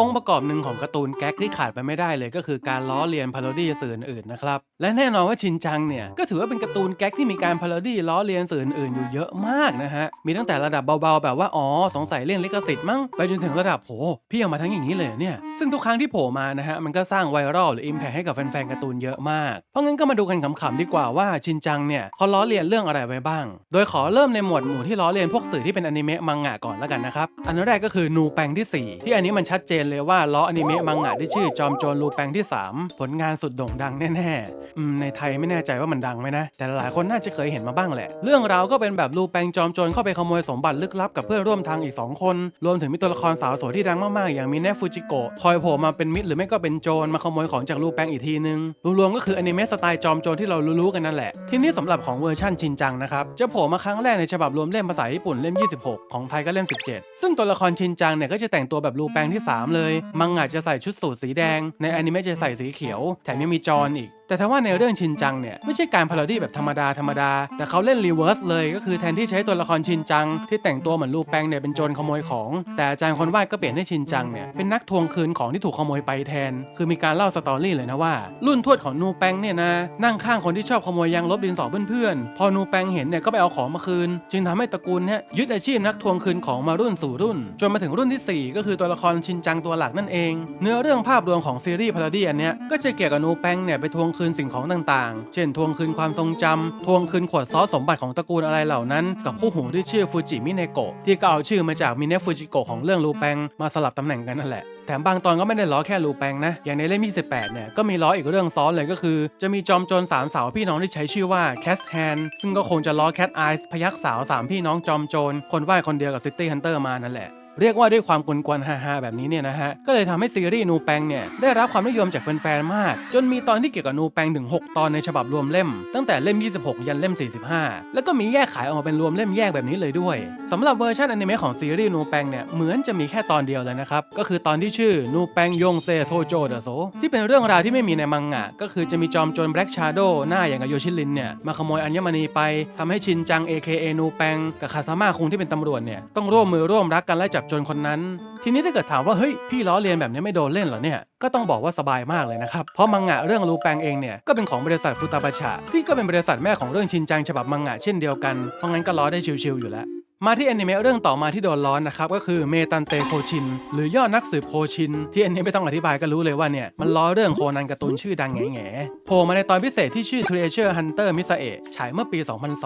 องค์ประกอบหนึ่งของการ์ตูนแก๊กที่ขาดไปไม่ได้เลยก็คือการล้อเลียนพาโรดี้สื่ออื่นนะครับ และแน่นอนว่าชินจังเนี่ย ก็ถือว่าเป็นการ์ตูนแก๊กที่มีการพาโรดี้ล้อเลียนสื่ออื่นอยู่เยอะมากนะฮะ มีตั้งแต่ระดับเบาๆ แบบว่า อ๋อ สงสัยเล่นลิขสิทธิ์มั้ง ไปจนถึงระดับโห พี่เอามาทั้งอย่างนี้เลยเนี่ย ซึ่งทุกครั้งที่โผล่มานะฮะ มันก็สร้างไวรัลหรืออิมแพคให้กับแฟนๆการ์ตูนเยอะมาก เพราะงั้นก็มาดูกันขำๆดีกว่าว่าชินจังเนี่ยเขาล้อเลียนเรื่องอะไรไว้บ้าง โดยขอเริ่มในหมวดหมู่ที่ล้อเลียนพวกสื่อที่เป็นอนิเมะมังงะก่อนแล้วกันนะครับอันแรกก็คือนูแปงที่ 4 ที่อันนี้มันชัดเจนเลยว่าล้ออนิเมะมังงะที่ชื่อจอมโจรลูแปงที่ 3 ผลงานสุดโด่งดังแน่ๆอืมในไทยไม่แน่ใจว่ามันดังไหมนะ แต่หลายคนน่าจะเคยเห็นมาบ้างแหละ เรื่องราวก็เป็นแบบลูแปงจอมโจรเข้าไปขโมยสมบัติลึกลับกับเพื่อนร่วมทางอีก 2 คน รวมถึงมีตัวละครสาวสวยที่ดังมากๆ อย่างมิเนะฟูจิโกะคอยโผล่มาเป็นมิตรหรือไม่ก็เป็นโจรมาขโมยของจากลูแปงอีกทีนึงรวมๆก็คืออนิเมะสไตล์จอมโจรที่เรารู้ๆกันนั่นแหละทีนี้สำหรับของเวอร์ชันชินจังนะครับจะโผล่มาครั้งแรกในฉบับรวมเล่มภาษาญี่ปุ่นเล่ม 26 ของไทยก็เล่ม 17 ซึ่งตัวละครชินจังเนี่ยก็จะแต่งตัวแบบลูแปงที่3เลย มังงะจะใส่ชุดสูทสีแดง ในอนิเมะจะใส่สีเขียว แถมยังมีจอนอีก แต่ถ้าว่าในเรื่องชินจังเนี่ยไม่ใช่การพาโรดี้แบบธรรมดาธรรมดา แต่เขาเล่นรีเวิร์สเลยก็คือแทนที่ใช้ตัวละครชินจัง ที่แต่งตัวเหมือนลูแปงเนี่ยเป็นโจรขโมยของ แต่อาจารย์คนวาดก็เปลี่ยนให้ชินจังเนี่ยเป็นนักทวงคืนของที่ถูกขโมยไปแทน คือมีการเล่าสตอรี่เลยนะว่า รุ่นทวดของนูแปงเนี่ยนะนั่งข้างคนที่ชอบขโมยยางลบดินสอเพื่อนๆพอนูแปงเห็นเนี่ยก็ไปเอาของมาคืน จึงทำให้ตระกูลเนี่ยยึดอาชีพนักทวงคืนของมารุ่นสู่รุ่น จนมาถึงรุ่นที่สี่ก็คือตัวละครชินจังตัวหลักนั่นเอง เนื้อเรื่องภาพรวมของซีรีส์พาราดี้อันเนี้ยก็จะเกี่ยวกับนูแปงเนี่ยไปทวงคืนืนสิ่งของต่างๆ เช่นทวงคืนความทรงจำทวงคืนขวดซอสสมบัติของตระกูลอะไรเหล่านั้น กับคู่หูที่ชื่อฟูจิมิเนโกะที่ก็เอาชื่อมาจากมิเนะฟูจิโกะของเรื่องลูแปงมาสลับตำแหน่งกันนั่นแหละแถมบางตอนก็ไม่ได้ล้อแค่ลูแปงนะ อย่างในเล่ม28เนี่ย ก็มีล้ออีกเรื่องซ้อนเลยก็คือ จะมีจอมโจรสามสาวพี่น้องที่ใช้ชื่อว่าแคสแฮนซึ่งก็คงจะล้อแคทไอส์พยักสาวสามพี่น้องจอมโจรคนว่ายคนเดียวกับซิตี้ฮันเตอร์มานั่นแหละ เรียกว่าด้วยความกวนๆฮาๆแบบนี้เนี่ยนะฮะ ก็เลยทำให้ซีรีส์นูแปงเนี่ยได้รับความนิยมจากแฟนๆมาก จนมีตอนที่เกี่ยวกับนูแปงถึง 6 ตอนในฉบับรวมเล่ม ตั้งแต่เล่ม 26 ยันเล่ม 45 แล้วก็มีแยกขายออกมาเป็นรวมเล่มแยกแบบนี้เลยด้วยสำหรับเวอร์ชันอนิเมะของซีรีส์นูแปงเนี่ยเหมือนจะมีแค่ตอนเดียวเลยนะครับ ก็คือตอนที่ชื่อนูแปงยงเซโทโจเดโซที่เป็นเรื่องราวที่ไม่มีในมังงะ ก็คือจะมีจอมโจรแบล็กชาโดหน้าอย่างกับโยชิลินเนี่ยมาขโมยอัญมณีไปทำให้ชินจัง AKA นูแปงกับคาซาม่าคุงที่เป็นตำรวจเนี่ยต้องร่วมมือร่วมรักกันไล่จับโจรคนนั้น ทีนี้ถ้าเกิดถามว่าเฮ้ยพี่ล้อเลียนแบบนี้ไม่โดนเล่นเหรอเนี่ยก็ต้องบอกว่าสบายมากเลยนะครับ เพราะมังงะเรื่องรูแปงเองเนี่ยก็เป็นของบริษัทฟุตาบาชะที่ก็เป็นบริษัทแม่ของเรื่องชินจังฉบับมังงะเช่นเดียวกันเพราะงั้นก็ล้อได้ชิวๆอยู่แล้ว มาที่แอนิเมะเรื่องต่อมาที่โดนร้อนนะครับก็คือเมตันเตโคชิน หรือยอดนักสืบโคชิน ที่อันนี้ไม่ต้องอธิบายก็รู้เลยว่าเนี่ย มันล้อเรื่องโคนันการ์ตูนชื่อดังแง่ๆโผล่มาในตอนพิเศษที่ชื่อ Treasure Hunter m i s a e ฉายเมื่อปี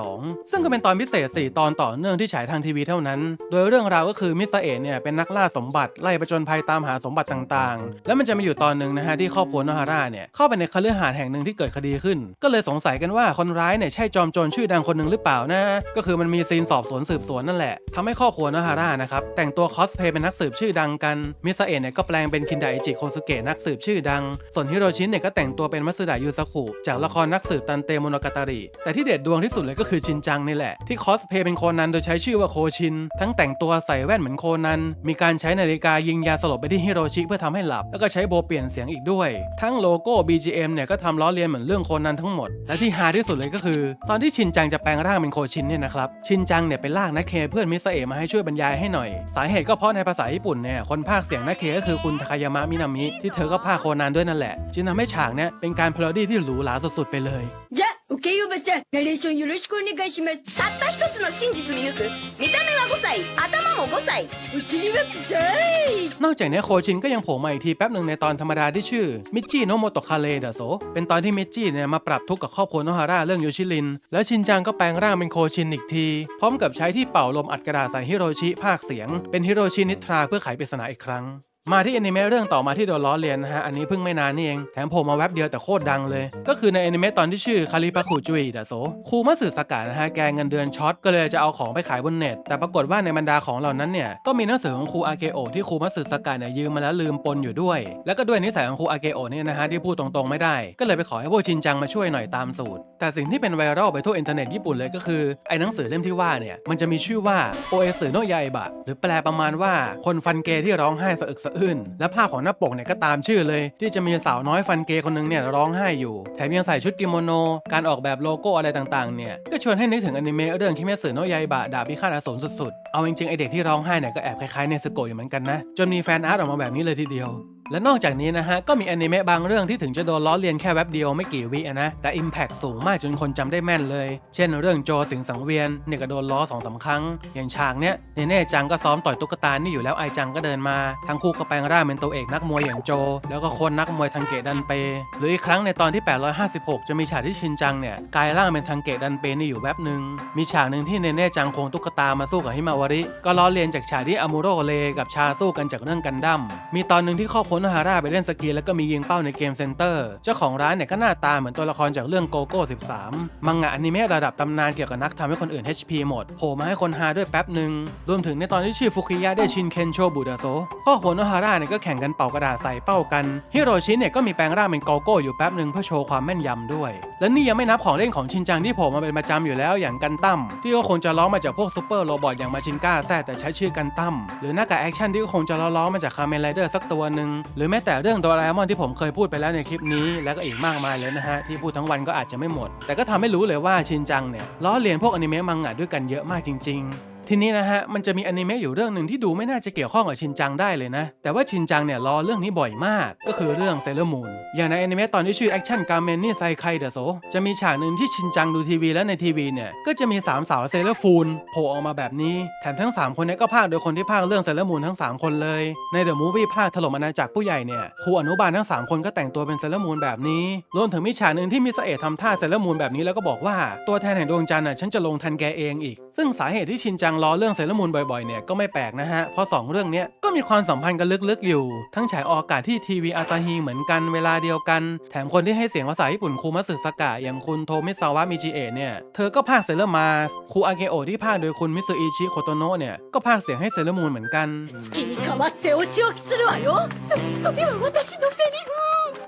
2002 ซึ่งก็เป็นตอนพิเศษ 4 ตอนต่อเนื่องที่ฉายทางทีวีเท่านั้น โดยเรื่องราวก็คือมิสเอะเนี่ยเป็นนักล่าสมบัติไล่ประจนภัยตามหาสมบัติต่างๆ แล้วมันจะมีอยู่ตอนหนึ่งนะฮะที่ครอบครัวโนฮาร่าเนี่ยเข้าไปในคฤหาสน์แห่งหนึ่งที่เกิดคดีขึ้น ก็เลยสงสัยกันว่าคนร้ายเนี่ยใช่จอมโจรชื่อดังคนหนึ่งหรือเปล่านะก็คือมันมีซีนสอบสวนสืบสวนนั่นแหละทำให้ครอบครัวโนฮาร่านะครับแต่งตัวคอสเพย์เป็นนักสืบชื่อดังกันมิสเอะเนี่ยก็แปลงเป็นคินไดอิจิโคสุเกะนักสืบชื่อดัง ส่วนฮิโรชิเนี่ยก็แต่งตัวเป็นมัสึดะยูซากุจากละครนักสืบตันเตโมโนกาตาริแต่ที่เด็ดดวงที่สุดเลยก็คือชินจังนี่แหละที่คอสเพย์เป็นโคนันโดยใช้ชื่อว่าโคชิน ทั้งแต่งตัวใส่แว่นเหมือนโคนัน มีการใช้นาฬิกายิงยาสลบไปที่ฮิโรชิเพื่อทำให้หลับ แล้วก็ใช้โบเปลี่ยนเสียงอีกด้วย ทั้งโลโก้ BGM เนี่ยก็ทำล้อเลียนเหมือนเรื่องโคนันทั้งหมด และที่ฮาที่สุดเลยก็คือ ตอนที่ชินจังจะแปลงร่างเป็นโคชินเนี่ยนะครับชินจังเนี่ยไปลากนักเคเพื่อนมิสเอมาให้ช่วยบรรยายให้หน่อย สาเหตุก็เพราะในภาษาญี่ปุ่นเนี่ยคนภาคเสียงนาเคก็คือคุณทากายามะมินามิที่เธอก็ภาคโคนันด้วยนั่นแหละจึงทำให้ฉากเนี่ยเป็นการพลรอดี้ที่หรูหราสุดๆไปเลย เยะ けいおばさん、ナレーションよろしくお願いします。たった一つの真実見抜く見た目は5歳頭も5歳お尻は臭い。 นอกจากนี้โคชินก็ยังโผล่มาอีกทีแป๊บหนึ่งในตอนธรรมดาที่ชื่อมิจิโนโมโตคาเลเดโซเป็นตอนที่มิจิเนี่ยมาปรับทุกข์กับครอบครัวโนฮาร่าเรื่องโยชิริน แล้วชินจังก็แปลงร่างเป็นโคชินอีกที พร้อมกับใช้ที่เป่าลมอัดกระดาษใส่ฮิโรชิภาคเสียง เป็นฮิโรชินิทราเพื่อไขปริศนาอีกครั้ง มาที่อนิเมะเรื่องต่อมาที่โดนล้อเลียนนะฮะ อันนี้เพิ่งไม่นานนี่เอง แถมผล่มาแวบเดียวแต่โคตรดังเลย ก็คือในอนิเมะตอนที่ชื่อคาริปาคุจุยดะโซครูมัตสึสกะนะฮะ แกเงินเดือนช็อต ก็เลยจะเอาของไปขายบนเน็ต แต่ปรากฏว่าในบรรดาของเหล่านั้นเนี่ย ก็มีหนังสือของครูอาเกโอที่ครูมัตสึสกะเนี่ยยืมมาแล้วลืมปนอยู่ด้วย แล้วก็ด้วยนิสัยของครูอาเกโอเนี่ยนะฮะที่พูดตรงๆไม่ได้ ก็เลยไปขอให้พวกชินจังมาช่วยหน่อยตามสูตร แต่สิ่งที่เป็นไวรัลไปทั่วอินเทอร์เน็ตญี่ปุ่นเลยก็คือไอ้หนังสือเล่มที่ว่าเนี่ยมันจะมีชื่อว่าโอเอสึโนยาอิบะหรือแปลประมาณว่าคนฟันเกที่ร้องไห้สะอึกสะอื้นและภาพของหน้าปกเนี่ยก็ตามชื่อเลย ที่จะมีสาวน้อยฟันเกย์คนหนึงเนี่ยร้องไห้อยู่ แถมยังใส่ชุดกิโมโน การออกแบบโลโก้อะไรต่างๆเนี่ยก็ชวนให้นึกถึงอนิเมะเรื่องคิเมสึโนะยายบะดาบพิฆาตอสูรสุดๆ เอาจริงๆไอเด็กที่ร้องไห้เนี่ยก็แอบคล้ายๆเนสโกะอยู่เหมือนกันนะจนมีแฟนอาร์ตออกมาแบบนี้เลยทีเดียว และนอกจากนี้นะฮะ ก็มีอนิเมะบางเรื่องที่ถึงจะโดนล้อเลียนแค่แว็บเดียวไม่กี่วิอะนะ แต่ Impact สูงมากจนคนจำได้แม่นเลย เช่นเรื่องโจสิงสังเวียนเนี่ยก็โดนล้อสองสามครั้ง อย่างฉากเนี้ยเนเน่จังก็ซ้อมต่อยตุ๊กตานี่อยู่แล้วไอจังก็เดินมา ทั้งคู่ก็แปลงร่างเป็นตัวเอกนักมวยอย่างโจ แล้วก็คนนักมวยทังเกดันเป หรืออีกครั้งในตอนที่ 856 จะมีฉากที่ชินจังเนี่ยกลายร่างเป็นทังเกดันเปนี่อยู่แวบหนึ่งมีฉากหนึ่งที่เนเน่จังโคงตุ๊กตามาสู้กับฮิมาวาริ ก็ล้อเลียนจากฉากที่อามูโรเลกับชาสู้กันจากเรื่องกันดั้มมีตอนหนึ่งที่ครอบครัวโนฮาร่าไปเล่นสกีแล้วก็มียิงเป้าในเกมเซ็นเตอร์ เจ้าของร้านเนี่ยก็หน้าตาเหมือนตัวละครจากเรื่องโกโก้ 13 มังงะอนิเมะระดับตำนานเกี่ยวกับนักทำให้คนอื่น HP หมดโผล่มาให้คนฮาด้วยแป๊บหนึ่งรวมถึงในตอนที่ชื่อฟุคิยะได้ชินเคนโชบุดาโซครอบคโนฮาร่าเนี่ยก็แข่งกันเป่ากระดาษใส่เป้ากันฮิโรชิเนี่ยก็มีแปลงร่างเป็นโกโก้อยู่แป๊บหนึ่งเพื่อโชว์ความแม่นยำด้วย และนี่ยังไม่นับของเล่นของชินจังที่โผล่มาเป็นประจำอยู่แล้วอย่างกันตั้มที่ก็คงจะล้อมาจากพวกซูเปอร์โรบอทอย่างมาชินก้าแซ่แต่ใช้ชื่อกันตั้มหรือหน้ากากแอคชั่นที่ก็คงจะล้อมาจากคาเมนไรเดอร์สักตัวหนึ่งหรือแม้แต่เรื่องโดราเอมอนที่ผมเคยพูดไปแล้วในคลิปนี้ แล้วก็อีกมากมายเลยนะฮะที่พูดทั้งวันก็อาจจะไม่หมด แต่ก็ทำให้รู้เลยว่าชินจังเนี่ยล้อเลียนพวกอนิเมะมังงะด้วยกันเยอะมากจริง ๆ ทีนี้นะฮะมันจะมีอนิเมะอยู่เรื่องหนึ่งที่ดูไม่น่าจะเกี่ยวข้องกับชินจังได้เลยนะ แต่ว่าชินจังเนี่ยล้อเรื่องนี้บ่อยมาก ก็คือเรื่องเซเลอร์มูนอย่างในอนิเมะตอนที่ชื่อแอคชั่นการ์เมนนี่ไซไคเดโซจะมีฉากหนึ่งที่ชินจังดูทีวีแล้วในทีวีเนี่ยก็จะมีสามสาวเซเลอร์ฟูลโผล่ออกมาแบบนี้แถมทั้ง 3 คนเนี้ก็พากโดยคนที่พากเรื่องเซเลอร์มูนทั้ง 3 คนเลย ในเดอะมูฟวี่ภาคถล่มอาณาจักรผู้ใหญ่เนี่ยครูอนุบาลทั้ง 3 คนก็แต่งตัวเป็นเซเลอร์มูนแบบนี้รวมถึงมีฉากหนึ่งที่มีเสเอทำท่าเซเลอร์มูนแบบนี้แล้วก็บอกว่าตัวแทนแห่งดวงจันทร์น่ะฉันจะลงทันแกเองอีก ซึ่งสาเหตุที่ชินจังล้อเรื่องเซเลอร์มูนบ่อยๆเนี่ยก็ไม่แปลกนะฮะ เพราะ 2 เรื่องนี้ก็มีความสัมพันธ์กันลึกๆอยู่ ทั้งฉายออกอากาศที่ทีวีอาซาฮีเหมือนกันเวลาเดียวกัน แถมคนที่ให้เสียงภาษาญี่ปุ่นครูมัตสึสกะอย่างคุณโทมิซาวะมิจิเอะเนี่ย เธอก็พากเซเลอร์มาสครูอาเกโอที่พากโดยคุณมิสอิชิโคโตโนะเนี่ยก็พากเสียงให้เซเลอร์มูนเหมือนกัน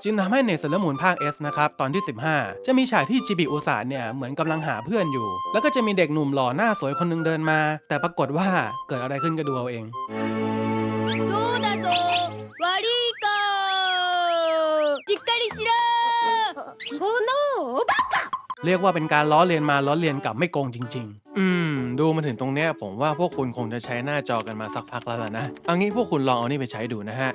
好きに変わってお仕置きするわよそそれは私のセリフ จึงทำให้ในเซเลอร์มูนภาค S นะครับ ตอนที่ 15 จะมีฉากที่จิบิอุสะเนี่ย เหมือนกำลังหาเพื่อนอยู่ แล้วก็จะมีเด็กหนุ่มหล่อหน้าสวยคนหนึงเดินมา แต่ปรากฏว่าเกิดอะไรขึ้นก็ดูเอาเอง そうだぞ悪いかしっかりしろこのおば เรียกว่าเป็นการล้อเลียนมาล้อเลียนกลับไม่โกงจริง ๆ อืม ดูมาถึงตรงเนี้ยผมว่าพวกคุณคงจะใช้หน้าจอกันมาสักพักแล้วล่ะนะเอางี้พวกคุณลองเอานี่ไปใช้ดูนะฮะ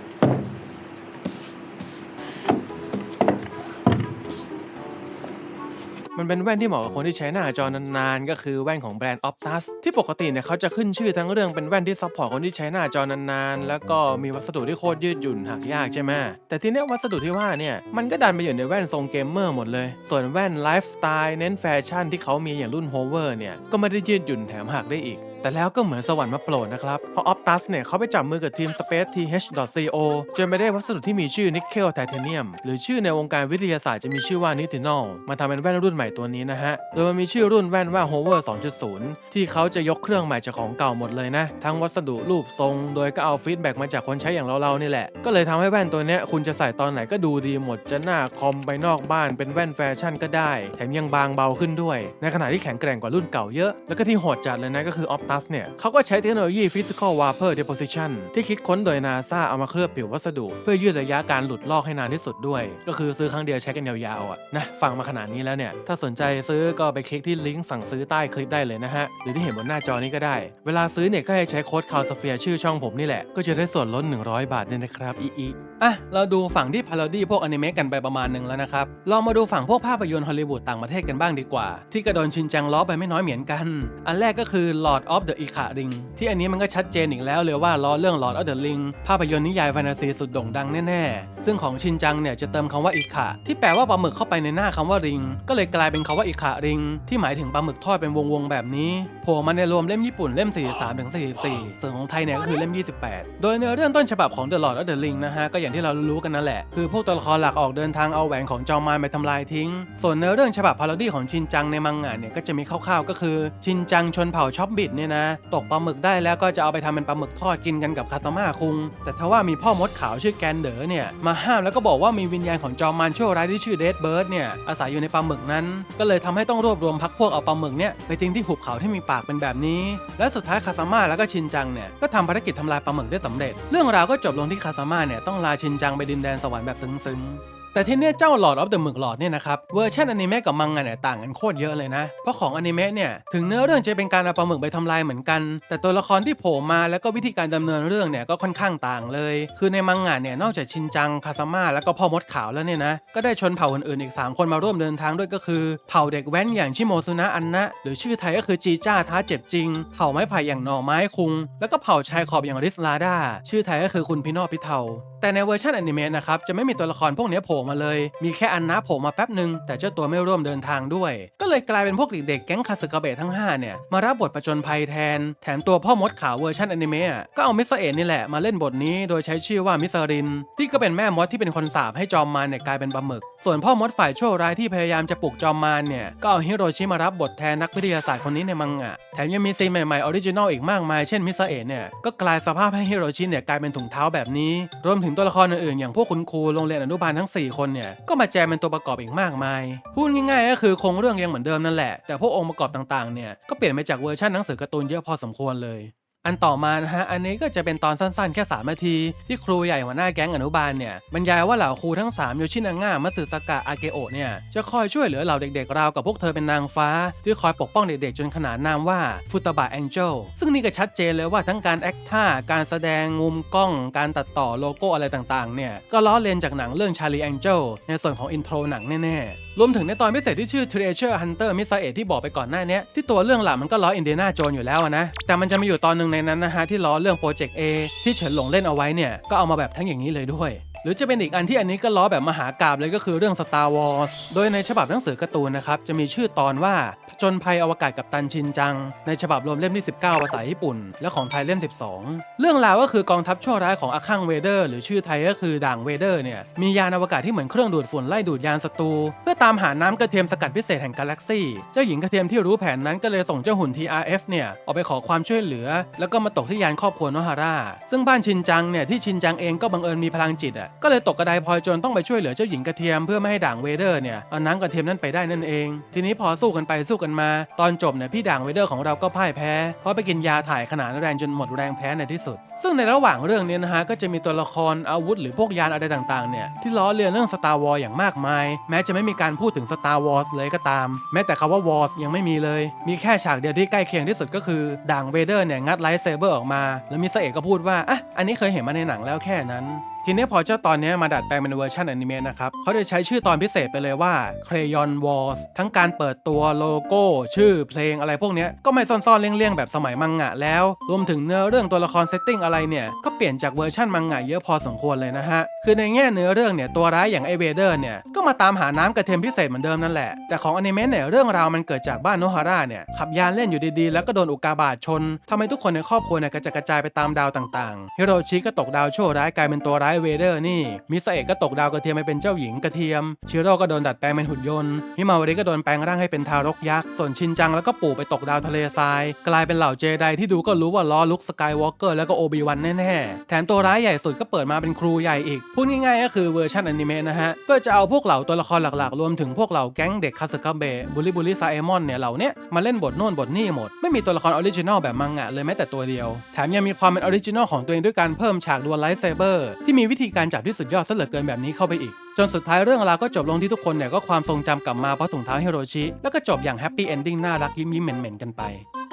มันเป็นแว่นที่เหมาะกับคนที่ใช้หน้าจอนานๆ ก็คือแว่นของแบรนด์ Optus ที่ปกติเนี่ยเขาจะขึ้นชื่อทั้งเรื่องเป็นแว่นที่ซัพพอร์ตคนที่ใช้หน้าจอนานๆ แล้วก็มีวัสดุที่โคตรยืดหยุ่นหักยากใช่ไหมแต่ทีเนี้ยวัสดุที่ว่าเนี่ยมันก็ดันไปอยู่ในแว่นทรงเกมเมอร์หมดเลย ส่วนแว่นไลฟ์สไตล์เน้นแฟชั่นที่เขามีอย่างรุ่น Hover เนี่ยก็ไม่ได้ยืดหยุ่นแถมหักได้อีก แต่แล้วก็เหมือนสวรรค์มาโปรดนะครับ เพราะ Optus เนี่ยเขาไปจับมือกับทีม Space TH.co จนไปได้วัสดุที่มีชื่อ Nickel Titanium หรือชื่อในวงการวิทยาศาสตร์จะมีชื่อว่า Nitinol มาทำเป็นแว่นรุ่นใหม่ตัวนี้นะฮะ โดยมันมีชื่อรุ่นแว่นว่า Hover 2.0 ที่เขาจะยกเครื่องใหม่จากของเก่าหมดเลยนะ ทั้งวัสดุรูปทรง โดยก็เอาฟีดแบ็กมาจากคนใช้อย่างเราๆนี่แหละ ก็เลยทำให้แว่นตัวนี้คุณจะใส่ตอนไหนก็ดูดีหมดจะหน้าคอมไปนอกบ้านเป็นแว่นแฟชั่นก็ได้ แถมยังบางเบาขึ้นด้วย ในขณะที่แข็งแกร่งกว่ารุ่นเก่าเยอะแล้วก็ที่โหดจัดเลยนะก็คือ Optus เนี่ยเขาก็ใช้เทคโนโลยี Physical Vapor Deposition ที่คิดค้นโดย NASA เอามาเคลือบผิววัสดุ เพื่อยืดระยะการหลุดลอกให้นานที่สุดด้วย ก็คือซื้อครั้งเดียวใช้กันยาวๆอะนะฟังมาขนาดนี้แล้วเนี่ย ถ้าสนใจซื้อก็ไปคลิกที่ลิงก์สั่งซื้อใต้คลิปได้เลยนะฮะ หรือที่เห็นบนหน้าจอนี้ก็ได้ เวลาซื้อเนี่ยก็ให้ใช้โค้ดคาวสเฟียชื่อช่องผมนี่แหละ ก็จะได้ส่วนลด100 บาทเนี่ยนะครับอีอีอะเราดูฝั่งที่พาโรดี้พวกอนิเมะกันไปประมาณหนึ่งแล้วนะครับลองมาดูฝั่งพวกภาพยนตร์ฮอลลีวูดต่างประเทศกันบ้างดีกว่า ที่กระโดนชินจังล้อไปไม่น้อยเหมือนกัน อันแรกก็คือ Lord of the i k a Ring ที่อันนี้มันก็ชัดเจนอีกแล้วเลยว่าล้อเรื่อง Lord of the Ring ภาพยนตร์นิยายแฟนตาซีสุดโด่งดังแน่ๆ ซึ่งของชินจังเนี่ยจะเติมคำว่าอิขะที่แปลว่าปลาหมึกเข้าไปในหน้าคำว่าริง ก็เลยกลายเป็นคำว่าอิขะริง ที่หมายถึงปลาหมึกทอดเป็นวงๆแบบนี้โผล่มาในรวมเล่มญี่ปุ่นเล่ม 43ถึง44 ส่วนของไทยเนี่ยก็คือเล่ม 28 โดยเนื้อเรื่องต้นฉบับของ The Lord of the Ring นะฮะก็อย่างที่เรารู้กันนั่นแหละคือพวกตัวละครหลักออกเดินทางเอาแหวนของจอมมารไปทำลายทิ้ง ส่วนเนื้อเรื่องฉบับพาโรดี้ของชินจังในมังงะเนี่ยก็จะมีคร่าวๆก็คือชินจังชนเผ่าช็อปบิดเนี่ยเนี่ยนะ ตกปลาหมึกได้แล้วก็จะเอาไปทำเป็นปลาหมึกทอดกินกันกับคาตาม่าคุง แต่ทว่ามีพ่อมดขาวชื่อแกนเดอร์เนี่ยมาห้ามแล้วก็บอกว่ามีวิญญาณของจอมมารชั่วร้ายที่ชื่อเดดเบิร์ดเนี่ยอาศัยอยู่ในปลาหมึกนั้น ก็เลยทำให้ต้องรวบรวมพักพวกเอาปลาหมึกเนี่ยไปทิ้งที่หุบเขาที่มีปากเป็นแบบนี้ และสุดท้ายคาซาม่าแล้วก็ชินจังเนี่ยก็ทำภารกิจทำลายปลาหมึกได้สำเร็จ เรื่องราวก็จบลงที่คาซาม่าเนี่ยต้องลาชินจังไปดินแดนสวรรค์แบบซึ้งๆ แต่ที่เนี่ยเจ้า Lord of the หมึกหลอดเนี่ยนะครับเวอร์ชันอนิเมะกับมังงะเนี่ยต่างกันโคตรเยอะเลยนะ เพราะของอนิเมะเนี่ยถึงเนื้อเรื่องจะเป็นการเอาปลาหมึกไปทำลายเหมือนกัน แต่ตัวละครที่โผล่มาแล้วก็วิธีการดำเนินเรื่องเนี่ยก็ค่อนข้างต่างเลย คือในมังงะเนี่ยนอกจากชินจังคาซาม่าแล้วก็พ่อมดขาวแล้วเนี่ยนะก็ได้ชนเผ่าอื่นๆอีก 3 คนมาร่วมเดินทางด้วยก็คือเผ่าเด็กแว้นอย่างชิโมซุนะอันนะหรือชื่อไทยก็คือจีจ้าท้าเจ็บจริงเผ่าไม้ไผ่อย่างหน่อไม้คุง แล้วก็เผ่าชายขอบอย่างริสลาดาชื่อไทยก็คือคุณพี่นอพิเทา แต่ในเวอร์ชันอนิเมะนะครับจะไม่มีตัวละครพวกนี้โผล่มาเลย มีแค่อันนะโผล่มาแป๊บหนึ่งแต่เจ้าตัวไม่ร่วมเดินทางด้วย ก็เลยกลายเป็นพวกเด็กๆแก๊งคาสึกะเบะทั้ง5เนี่ยมารับบทประจนภัยแทน แถมตัวพ่อมดขาวเวอร์ชันอนิเมะก็เอามิสเตอร์เอ็นนี่แหละมาเล่นบทนี้โดยใช้ชื่อว่ามิสริน ที่ก็เป็นแม่มดที่เป็นคนสาปให้จอมมารเนี่ยกลายเป็นปลาหมึก ส่วนพ่อมดฝ่ายชั่วร้ายที่พยายามจะปลุกจอมมารเนี่ยก็เอาฮิโรชิมารับบทแทนนักวิทยาศาสตร์คนนี้ในมังงะแถมยังมีซีนใหม่ๆออริจินอลอีกมากมายเช่นมิสเอร์เอ็นเนี่ยก็กลายสภาพให้ฮิโรชิเนี่ยกลายเป็นถุงเท้าแบบนี้รวมถึงตัวละครอื่นๆอย่างพวกคุณครูโรงเรียนอนุบาลทั้ง 4 คนเนี่ยก็มาแจมเป็นตัวประกอบอีกมากมาย พูดง่ายๆก็คือโครงเรื่องยังเหมือนเดิมนั่นแหละ แต่พวกองค์ประกอบต่างๆเนี่ยก็เปลี่ยนไปจากเวอร์ชันหนังสือการ์ตูนเยอะพอสมควรเลย อันต่อมานะฮะ อันนี้ก็จะเป็นตอนสั้นๆ แค่ 3 นาที ที่ครูใหญ่หัวหน้าแก๊งอนุบาลเนี่ยบรรยายว่าเหล่าครูทั้ง 3 โยชินางะมัตสึสกะอาเกโอะเนี่ยจะคอยช่วยเหลือเหล่าเด็กๆ ราวกับพวกเธอเป็นนางฟ้า ที่คอยปกป้องเด็กๆ จนขนานนามว่าฟุตบะแองเจลซึ่งนี่ก็ชัดเจนเลยว่าทั้งการแอคท่าการแสดงมุมกล้อง การตัดต่อโลโก้อะไรต่างๆเนี่ยก็ล้อเลียนจากหนังเรื่องชาลีแองเจลในส่วนของอินโทรหนังแน่ๆรวมถึงในตอนพิเศษที่ชื่อ Treasure Hunter m i s a e ที่บอกไปก่อนหน้านี้ที่ตัวเรื่องหลักมันก็ล้ออินเดียนาโจนอยู่แล้วนะแต่มันจะมีอยู่ตอนหนึ่งในนั้นนะฮะที่ล้อเรื่องโปรเจกต์ A ที่เฉินหลงเล่นเอาไว้เนี่ยก็เอามาแบบทั้งอย่างนี้เลยด้วย รือจะเป็นอีกอันที่อันนี้ก็ล้อแบบมหากราบเลยก็คือเรื่อง Star Wars โดยในฉบับหนังสือการ์ตูนนะครับจะมีชื่อตอนว่าผจญภัยอวกาศกับตันชินจัง ในฉบับรวมเล่มที่ 19 ภาษาญี่ปุ่น และของไทยเล่ม 12 เรื่องราวก็คือกองทัพชั่วร้ายของอาคังเวเดอร์หรือชื่อไทยก็คือด่างเวเดอร์เนี่ยมียานอวกาศที่เหมือนเครื่องดูดฝุ่นไล่ดูดยานศัตรูเพื่อตามหาน้ำกระเทียมสกัดพิเศษแห่งกาแล็กซี่เจ้าหญิงกระเทียมที่รู้แผนนั้นก็เลยส่งเจ้าหุ่น TRF เนี่ยออกไปขอความช่วยเหลือ แล้วก็มาตกที่ยานครอบครัวโนฮาร่าซึ่งบ้านชินจังเนี่ยที่ชินจังเองก็บังเอิญมีพลังจิตอะก็เลยตกกระไดพลอยจนต้องไปช่วยเหลือเจ้าหญิงกระเทียมเพื่อไม่ให้ด่างเวเดอร์เนี่ยเอาน้ำกระเทียมนั้นไปได้นั่นเอง ทีนี้พอสู้กันไปสู้กันมา ตอนจบเนี่ยพี่ด่างเวเดอร์ของเราก็พ่ายแพ้ เพราะไปกินยาถ่ายขนาดแรงจนหมดแรงแพ้ในที่สุด ซึ่งในระหว่างเรื่องนี้นะฮะก็จะมีตัวละครอาวุธหรือพวกยานอะไรต่างๆเนี่ยที่ล้อเลียนเรื่อง Star Wars อย่างมากมาย แม้จะไม่มีการพูดถึง Star Wars เลยก็ตาม แม้แต่คำว่า Wars ยังไม่มีเลย มีแค่ฉากเดียวที่ใกล้เคียงที่สุดก็คือด่างเวเดอร์เนี่ยงัดไลท์เซเบอร์ออกมา แล้วมีเสเอกก็พูดว่าอะอันนี้เคยเห็นมาในหนังแล้วแค่นั้น ทีนี้พอเจ้าตอนนี้มาดัดแปลงเป็นเวอร์ชันอนิเมะนะครับเขาจะใช้ชื่อตอนพิเศษไปเลยว่า Crayon Wars ทั้งการเปิดตัวโลโก้ ชื่อเพลงอะไรพวกนี้ก็ไม่ซ่อนๆเลี่ยงๆแบบสมัยมังงะแล้ว รวมถึงเนื้อเรื่องตัวละครเซตติ้งอะไรเนี่ย ก็เปลี่ยนจากเวอร์ชันมังงะเยอะพอสมควรเลยนะฮะ คือในแง่เนื้อเรื่องเนี่ยตัวร้ายอย่างไอเวเดอร์เนี่ยก็มาตามหาน้ำกระเทียมพิเศษเหมือนเดิมนั่นแหละ แต่ของอนิเมะเนี่ยเรื่องราวมันเกิดจากบ้านโนฮาร่าเนี่ยขับยานเล่นอยู่ดีๆ แล้วก็โดนอุกาบาตชนทำให้ทุกคนในครอบครัวเนี่ยกระจายไปตามดาวต่างๆฮิโรชิก็ตกดาวชั่วร้ายกลายเป็นตัวร้ายเวเดอร์นี่ มิสเอะก็ตกดาวกระเทียมไปเป็นเจ้าหญิงกระเทียม ชิโร่ก็โดนดัดแปลงเป็นหุ่นยนต์ ฮิมาวริก็โดนแปลงร่างให้เป็นทารกยักษ์ ส่วนชินจังแล้วก็ปู่ไปตกดาวทะเลทราย กลายเป็นเหล่าเจไดที่ดูก็รู้ว่าล้อลุกสกายวอล์กเกอร์แล้วก็โอบิวันแน่ๆ แถมตัวร้ายใหญ่สุดก็เปิดมาเป็นครูใหญ่อีก พูดง่ายๆก็คือเวอร์ชันอนิเมะนะฮะ ก็จะเอาพวกเหล่าตัวละครหลักๆ รวมถึงพวกเหล่าแก๊งเด็กคาสกะเบะบุริบุริซาเอมอนเนี่ยเหล่าเนี้ยมาเล่นบทโน่นบทนี่หมด ไม่มีตัวละครออริจินอลแบบมังงะเลยแม้แต่ตัวเดียว แถมยังมีความเป็นออริจินอลของตัวเองด้วยการเพิ่มฉากดวลไลท์เซเบอร์ที่มีวิธีการจับที่สุดยอดซะเหลือเกินแบบนี้เข้าไปอีก จนสุดท้ายเรื่องราวก็จบลงที่ทุกคนเนี่ยก็ความทรงจำกลับมาเพราะถุงเท้าฮิโรชิ แล้วก็จบอย่างแฮปปี้เอนดิ้งน่ารักยิ้มยิ้มเหม็นๆกันไป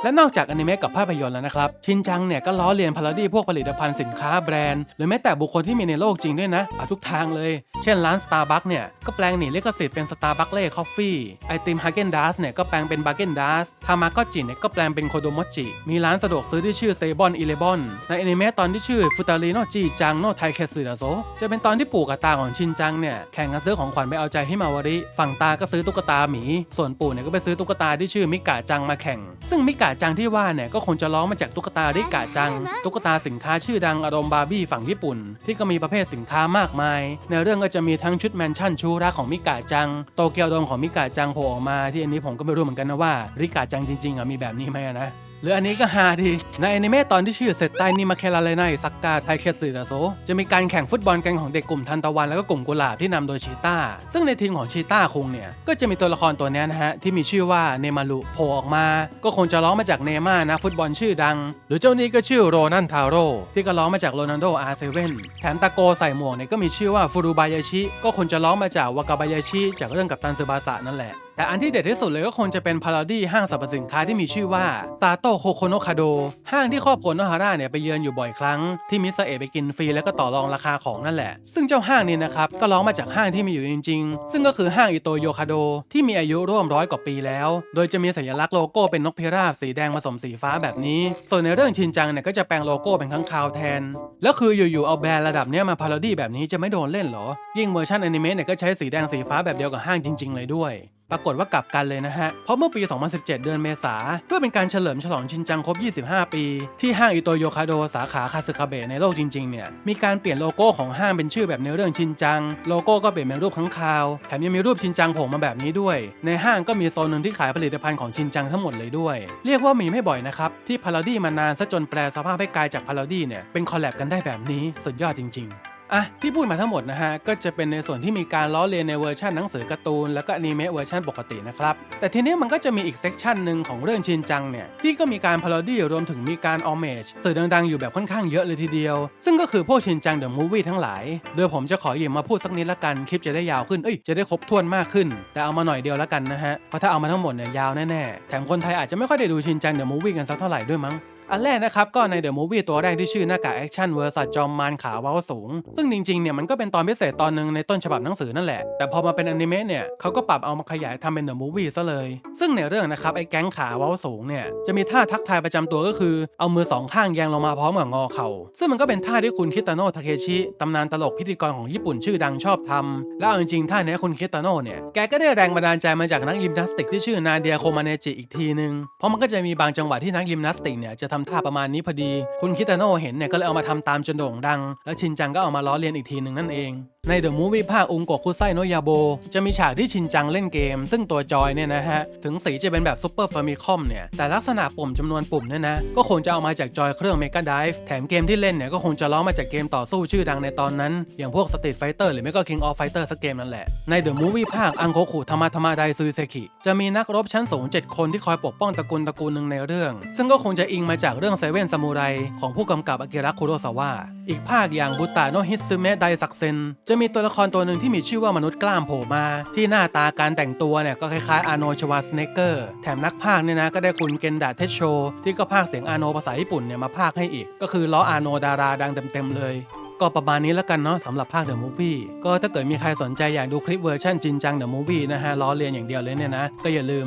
และนอกจากอนิเมะกับภาพยนตร์แล้วนะครับ ชินจังเนี่ยก็ล้อเลียนพาราดี้พวกผลิตภัณฑ์สินค้าแบรนด์ หรือแม้แต่บุคคลที่มีในโลกจริงด้วยนะเอาทุกทางเลย เช่นร้าน Starbucks เนี่ยก็แปลงหนีลิขสิทธิ์เป็น Starbucks เล่คอฟฟี่ไอติมฮาเกนดัสเนี่ยก็แปลงเป็นบาเกนดัสทามากอจิเนี่ยก็แปลงเป็นโคโดโมจิมีร้านสะดวกซื้อที่ชื่อเซบอนอีเลบอนในอนิเมะตอนที่ชื่อฟุตาริโนจิจังโนไทเคสึระโซจะเป็นตอนที่ปู่กับตาของชินจังเนี่ยแข่งกันซื้อของขวัญไปเอาใจฮิมาวาริ ฝั่งตาก็ซื้อตุ๊กตาหมี ส่วนปู่เนี่ยก็ไปซื้อตุ๊กตาที่ชื่อมิกะจังมาแข่ง ซึ่งมิกะจังที่ว่าเนี่ยก็คงจะล้อมาจากตุ๊กตาริกะจัง ตุ๊กตาสินค้าชื่อดังอารมณ์บาร์บี้ฝั่งญี่ปุ่น ที่ก็มีประเภทสินค้ามากมาย ในเรื่องก็จะมีทั้งชุดแมนชั่นชูรักของมิกะจัง โตเกียวโดมของมิกะจังโผล่ออกมาที่อันนี้ผมก็ไม่รู้เหมือนกันนะว่าริกะจังจริงๆอะมีแบบนี้ไหมอะนะ หรืออันนี้ก็ฮาดี ในอนิเมะตอนที่ชื่อเซตไตนิมาเคลาเลไนซักกาไทเคสึดาโซจะมีการแข่งฟุตบอลกันของเด็กกลุ่มทันตะวันแล้วก็กลุ่มกุหลาบที่นำโดยชีต้า ซึ่งในทีมของชีต้าคงเนี่ย ก็จะมีตัวละครตัวนี้นะฮะ ที่มีชื่อว่าเนมารุโผล่ออกมา ก็คงจะร้องมาจากเนม่านะฟุตบอลชื่อดัง หรือเจ้านี้ก็ชื่อโรนันทาโร่ที่ก็ร้องมาจากโรนัลโดอาร์เซเว่นแถมตาโกใส่หมวกเนี่ยก็มีชื่อว่าฟูรุบายาชิ ก็คงจะร้องมาจากวากาบายาชิ จากเรื่องกับตันซึบาสะนั่นแหละแต่อันที่เด็ดที่สุดเลยก็คงจะเป็นพาราดี้ห้างสรรพสินค้าที่มีชื่อว่าซาโตโคโคโนคาโดห้างที่ครอบครัวโนฮาร่าเนี่ยไปเยือนอยู่บ่อยครั้งที่มิสเอะไปกินฟรีแล้วก็ต่อรองราคาของนั่นแหละ ซึ่งเจ้าห้างนี้นะครับก็ร้องมาจากห้างที่มีอยู่จริง ๆ ซึ่งก็คือห้างอิโตโยคาโดที่มีอายุร่วมร้อยกว่าปีแล้ว โดยจะมีสัญลักษณ์โลโก้เป็นนกพิราบสีแดงผสมสีฟ้าแบบนี้ ส่วนในเรื่องชินจังเนี่ยก็จะแปลงโลโก้เป็นข้างคาวแทน แล้วคืออยู่ๆเอาแบรนด์ระดับเนี้ยมาพาราดี้แบบนี้จะไม่โดนเล่นหรอ ยิ่งเวอร์ชันอนิเมะเนี่ยก็ใช้สีแดงสีฟ้าแบบเดียวกับห้างจริง ๆ เลยด้วย ปรากฏว่ากลับกันเลยนะฮะ เพราะเมื่อปี 2017 เดือนเมษา เพื่อเป็นการเฉลิมฉลองชินจังครบ 25 ปี ที่ห้างอิโตโยคาโดสาขาคาสึคาเบะในโลกจริงๆเนี่ย มีการเปลี่ยนโลโก้ของห้างเป็นชื่อแบบในเรื่องชินจัง โลโก้ก็เปลี่ยนเป็นรูปข้างคาว แถมยังมีรูปชินจังโผล่มาแบบนี้ด้วย ในห้างก็มีโซนหนึ่งที่ขายผลิตภัณฑ์ของชินจังทั้งหมดเลยด้วย เรียกว่ามีไม่บ่อยนะครับที่พาราดี้มานานซะจนแปลสภาพให้กลายจากพาราดี้เนี่ยเป็นคอลแลบกันได้แบบนี้สุดยอดจริง ๆ อะที่พูดมาทั้งหมดนะฮะก็จะเป็นในส่วนที่มีการล้อเลียนในเวอร์ชันหนังสือการ์ตูนแล้วก็อนิเมะเวอร์ชันปกตินะครับแต่ทีนี้มันก็จะมีอีกเซกชันหนึ่งของเรื่องชินจังเนี่ยที่ก็มีการพาโรดี้รวมถึงมีการออมเมจสื่อดังๆอยู่แบบค่อนข้างเยอะเลยทีเดียว ซึ่งก็คือพวกชินจังเดอะมูฟวี่ทั้งหลาย โดยผมจะขอหยิบมาพูดสักนิดละกันคลิปจะได้ยาวขึ้นเอ้ยจะได้ครบถ้วนมากขึ้น แต่เอามาหน่อยเดียวละกันนะฮะเพราะถ้าเอามาทั้งหมดเนี่ยยาวแน่ๆแถมคนไทยอาจจะไม่ค่อยได้ดูชินจังเดอะมูฟวี่กันสักเท่าไหร่ด้วยมั้ง อันแรกนะครับก็ในเดอะมูฟวี่ตัวแรกที่ชื่อหน้ากากแอคชั่นเวอร์สัตจอมมารขาเว้าสูง ซึ่งจริงๆเนี่ยมันก็เป็นตอนพิเศษตอนหนึ่งในต้นฉบับหนังสือนั่นแหละ แต่พอมาเป็นอนิเมะเนี่ยเขาก็ปรับเอามาขยายทำเป็นเดอะมูฟวี่ซะเลย ซึ่งในเรื่องนะครับไอ้แก๊งขาเว้าสูงเนี่ยจะมีท่าทักทายประจำตัวก็คือเอามือสองข้างแยงลงมาพร้อมกับงอเข่าซึ่งมันก็เป็นท่าที่คุณคิตาโนะทาเคชิตำนานตลกพิธีกรของญี่ปุ่นชื่อดังชอบทำและเอาจริงๆท่าเนี้ยคุณคิตาโนะเนี่ยแกก็ได้แรงบันดาลใจมาจากนักยิมนาสติกที่ชื่อนาเดียโคมาเนจิอีกทีนึงเพราะมันก็จะมีบางจังหวะที่นักยิมนาสติกเนี่ยจะทำท่าประมาณนี้พอดี คุณคิตาโน่เห็นเนี่ยก็เลยเอามาทำตามจนโด่งดัง แล้วชินจังก็เอามาล้อเลียนอีกทีหนึ่งนั่นเอง ในเดอะมูฟวี่ภาคอุงโกะคุไซโนยาโบ จะมีฉากที่ชินจังเล่นเกม ซึ่งตัวจอยเนี่ยนะฮะ ถึงสีจะเป็นแบบซุปเปอร์ฟามิคอมเนี่ย แต่ลักษณะปุ่มจำนวนปุ่มเนี่ยนะ ก็คงจะเอามาจากจอยเครื่องเมกาไดฟ์แถมเกมที่เล่นเนี่ย ก็คงจะล้อมาจากเกมต่อสู้ชื่อดังในตอนนั้น อย่างพวกสตรีทไฟเตอร์หรือไม่ก็ King of Fighter สักเกมนั่นแหละ ในเดอะมูฟวี่ภาคอังโคคุธรรมาธรรมาไดซูเซคิจะมีนักรบชั้นสูง 7 คนที่คอยปกป้องตระกูลตระกูลหนึ่งในเรื่อง ซึ่งก็คงจะอิงมาจากเรื่องเซเว่นซามูไรของผู้กำกับอากิระคุโรซาวะอีกภาคอย่างบุตะโนฮิซึเมะไดซักเซนจะะมีตัวละครตัวหนึ่งที่มีชื่อว่ามนุษย์กล้ามโผล่มา ที่หน้าตาการแต่งตัวเนี่ยก็คล้ายๆอาโนชวาสเนเกอร์แถมนักพากย์เนี่ยนะก็ได้คุณเกนดาเทชโชที่ก็พากเสียงอาโนภาษาญี่ปุ่นเนี่ยมาพากให้อีก ก็คือล้ออาโนดาราดังเต็มๆเลยก็ประมาณนี้แล้วกันเนาะสำหรับภาคเดอะมูฟวี่ก็ถ้าเกิดมีใครสนใจอยากดูคลิปเวอร์ชันจินจังเดอะมูฟวี่นะฮะล้อเลียนอย่างเดียวเลยเนี่ยนะ ก็อย่าลืม